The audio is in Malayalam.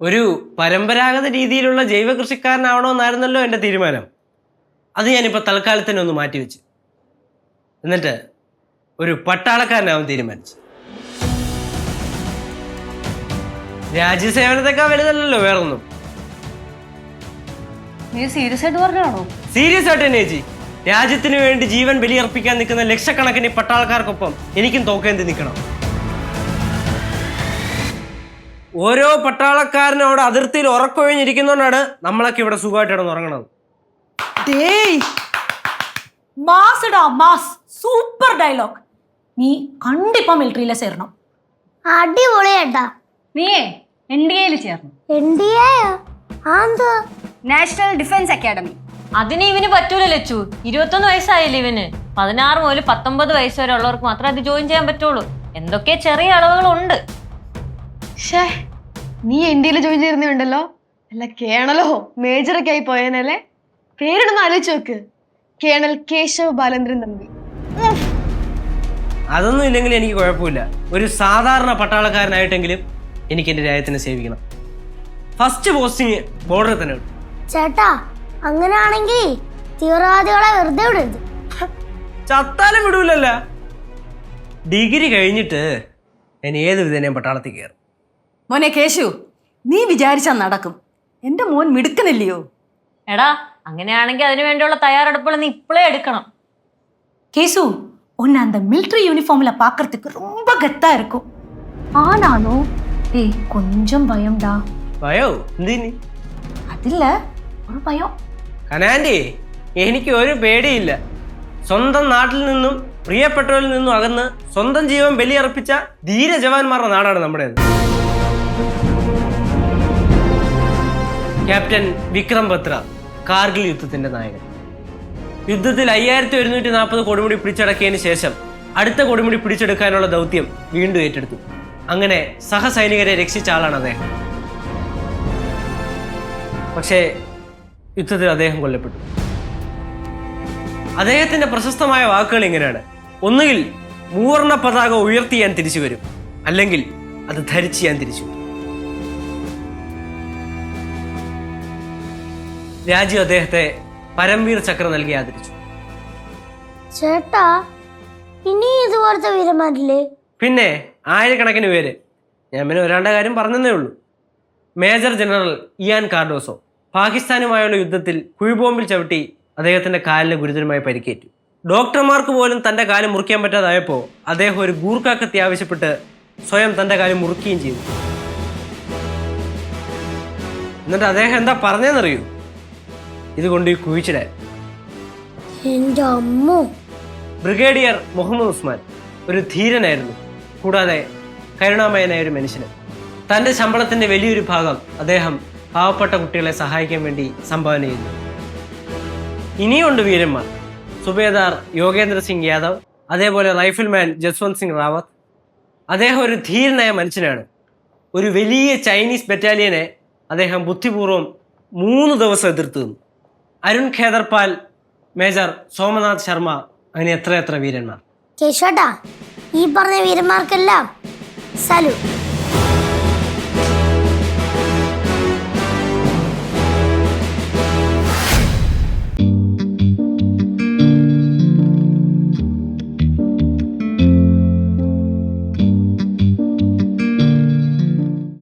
ഒരു പരമ്പരാഗത രീതിയിലുള്ള ജൈവ കൃഷിക്കാരനാവണമെന്നായിരുന്നല്ലോ എന്റെ തീരുമാനം. അത് ഞാനിപ്പോൾ തൽക്കാലത്തിന് ഒന്ന് മാറ്റിവെച്ച്. എന്നിട്ട് ഒരു പട്ടാളക്കാരനാവും തീരുമാനിച്ചു. രാജ്യസേവനത്തെക്കാൾ വലുതല്ലല്ലോ വേറൊന്നും. സീരിയസ് ആയിട്ട് പറഞ്ഞാണോ സീരിയസ് ആയിട്ട് തന്നെ ചേച്ചി. രാജ്യത്തിന് വേണ്ടി ജീവൻ ബലിയർപ്പിക്കാൻ നിൽക്കുന്ന ലക്ഷക്കണക്കിന് പട്ടാളക്കാർക്കൊപ്പം എനിക്കും തോക്കേന്തി നിൽക്കണം. ഓരോ പട്ടാളക്കാരനും അവിടെ അതിർത്തിയിൽ ഉറക്കൊഴിഞ്ഞിരിക്കുന്നോണ്ടാണ് നമ്മളൊക്കെ ഇവിടെ സുഖമായിട്ടാണ് ഉറങ്ങണത്. ഡേയ്. Mass super dialogue. നീ കണ്ടിപ്പാ മിലിറ്ററിയിലെ ചേരണം. അടിപൊളിയാട്ടാ. നീയേ എൻ ഡി എയിൽ ചേർന്നു. നാഷണൽ ഡിഫൻസ് അക്കാദമി അതിന് ഇവന് പറ്റൂല ലച്ചു. ഇരുപത്തൊന്ന് വയസ്സായില്ലേ ഇവന്. പതിനാറ് മുതൽ പത്തൊമ്പത് വയസ്സ് വരെ ഉള്ളവർക്ക് മാത്രമേ അത് ജോയിൻ ചെയ്യാൻ പറ്റുള്ളൂ. എന്തൊക്കെ ചെറിയ അളവുകളുണ്ട്. ഷേ നീ ഇന്ത്യയിൽ ജോയിൻ ചെയ്യുന്നുണ്ടല്ലോ അല്ല കേണലോ? മേജറൊക്കെ ആയി പോയേനല്ലേ? പേരിടുന്ന ആലോചിച്ച് നോക്ക്. കേണൽ കേശവ് ബാലേന്ദ്രൻ തമ്പി. അതൊന്നും ഇല്ലെങ്കിൽ എനിക്ക് കുഴപ്പമില്ല. ഒരു സാധാരണ പട്ടാളക്കാരനായിട്ടെങ്കിലും എനിക്ക് എന്റെ രാജ്യത്തിനെ സേവിക്കണം. ഫസ്റ്റ് പോസ്റ്റിങ് ബോർഡറിൽ തന്നെ കിട്ടും ചേട്ടാ അങ്ങനെയാണെങ്കിൽ തീവ്രവാദികളെ വെറുതെ വിടരുത്. ചത്താലും വിടൂലല്ല. ഡിഗ്രി കഴിഞ്ഞിട്ട് ഞാൻ ഏത് വിധേനയും പട്ടാളത്തിൽ കയറും. മോനെ കേശു നീ വിചാരിച്ചാ നടക്കും എന്റെ മോൻ മിടുക്കനല്ലയോ എടാ അങ്ങനെയാണെങ്കിൽ അതിനു വേണ്ടിയുള്ള തയ്യാറെടുപ്പുകൾ നീ ഇപ്പോഴേ എടുക്കണം கேசு உன்னை அந்த மிலிட்டரி யூனிஃபார்ம்ல பார்க்கறதுக்கு ரொம்ப கெத்தா இருக்கும் ஆனாலும் டேய் கொஞ்சம் பயம்டா ഭയോ എന്തിന് அதில்ல ஒரு பயம் കനാൻഡി എനിക്ക് ഒരു പേടിയില്ല സ്വന്തം നാട്ടിൽ നിന്നും പ്രിയപ്പെട്ടവരിൽ നിന്നും അകന്ന് സ്വന്തം ജീവൻ ബലിയർപ്പിച്ച ധീര ജവാന്മാരുടെ നാടാണ് നമ്മുടേത് ക്യാപ്റ്റൻ വിക്രം ബത്ര കാർഗിൽ യുദ്ധത്തിന്റെ നായകൻ. യുദ്ധത്തിൽ അയ്യായിരത്തി ഒരുന്നൂറ്റി നാൽപ്പത് കൊടുമുടി പിടിച്ചടക്കിയതിന് ശേഷം അടുത്ത കൊടുമുടി പിടിച്ചെടുക്കാനുള്ള ദൗത്യം വീണ്ടും ഏറ്റെടുത്തു. അങ്ങനെ സഹസൈനികരെ രക്ഷിച്ച ആളാണ് അദ്ദേഹം. പക്ഷേ യുദ്ധത്തിൽ അദ്ദേഹം കൊല്ലപ്പെട്ടു. അദ്ദേഹത്തിന്റെ പ്രശസ്തമായ വാക്കുകൾ ഇങ്ങനെയാണ്. ഒന്നുകിൽ മൂവർണ പതാക ഉയർത്തി ഞാൻ തിരിച്ചു വരും അല്ലെങ്കിൽ അത് ധരിച്ച് ഞാൻ തിരിച്ചു രാജ്യം അദ്ദേഹത്തെ പരംവീർ ചക്ര നൽകി ആദരിച്ചു. ചേട്ടാ ഇനി ഇതുപോലത്തെ വീരന്മാരില്ലേ? പിന്നെ ആയിരക്കണക്കിന് പേര്. ഞാൻ പിന്നെ ഒരാളുടെ കാര്യം പറഞ്ഞതേ ഉള്ളൂ. മേജർ ജനറൽ ഇയാൻ കാർഡോസോ പാകിസ്ഥാനുമായുള്ള യുദ്ധത്തിൽ കുഴിബോംബിൽ ചവിട്ടി അദ്ദേഹത്തിന്റെ കാലിന് ഗുരുതരമായി പരിക്കേറ്റു. ഡോക്ടർമാർക്ക് പോലും തന്റെ കാൽ മുറിക്കാൻ പറ്റാതായപ്പോൾ അദ്ദേഹം ഒരു ഗൂർക്കാക്കത്തി ആവശ്യപ്പെട്ട് സ്വയം തന്റെ കാൽ മുറിക്കുകയും ചെയ്തു. എന്നിട്ട് അദ്ദേഹം എന്താ പറഞ്ഞതെന്നറിയൂ ഇതുകൊണ്ട് ഈ കുഴിച്ചിടാൻ എന്റെ അമ്മോ. ബ്രിഗേഡിയർ മുഹമ്മദ് ഉസ്മാൻ ഒരു ധീരനായിരുന്നു. കൂടാതെ കരുണാമയനായ ഒരു മനുഷ്യന്. തന്റെ ശമ്പളത്തിന്റെ വലിയൊരു ഭാഗം അദ്ദേഹം പാവപ്പെട്ട കുട്ടികളെ സഹായിക്കാൻ വേണ്ടി സംഭാവന ചെയ്യുന്നു. ഇനിയുണ്ട് വീരന്മാർ. സുബേദാർ യോഗേന്ദ്ര സിംഗ് യാദവ് അതേപോലെ റൈഫിൾമാൻ ജസ്വന്ത് സിംഗ് റാവത്ത്. അദ്ദേഹം ഒരു ധീരനായ മനുഷ്യനാണ്. ഒരു വലിയ ചൈനീസ് ബറ്റാലിയനെ അദ്ദേഹം ബുദ്ധിപൂർവം മൂന്ന് ദിവസം എതിർത്തുന്നു നിന്നു. അരുൺ ഖേദർപാൽ മേജർ സോമനാഥ് ശർമ്മ അങ്ങനെ എത്ര എത്ര വീരന്മാർ കേശോട്ടാ ഈ പറഞ്ഞ വീരന്മാർക്കെല്ലാം സലൂട്ട്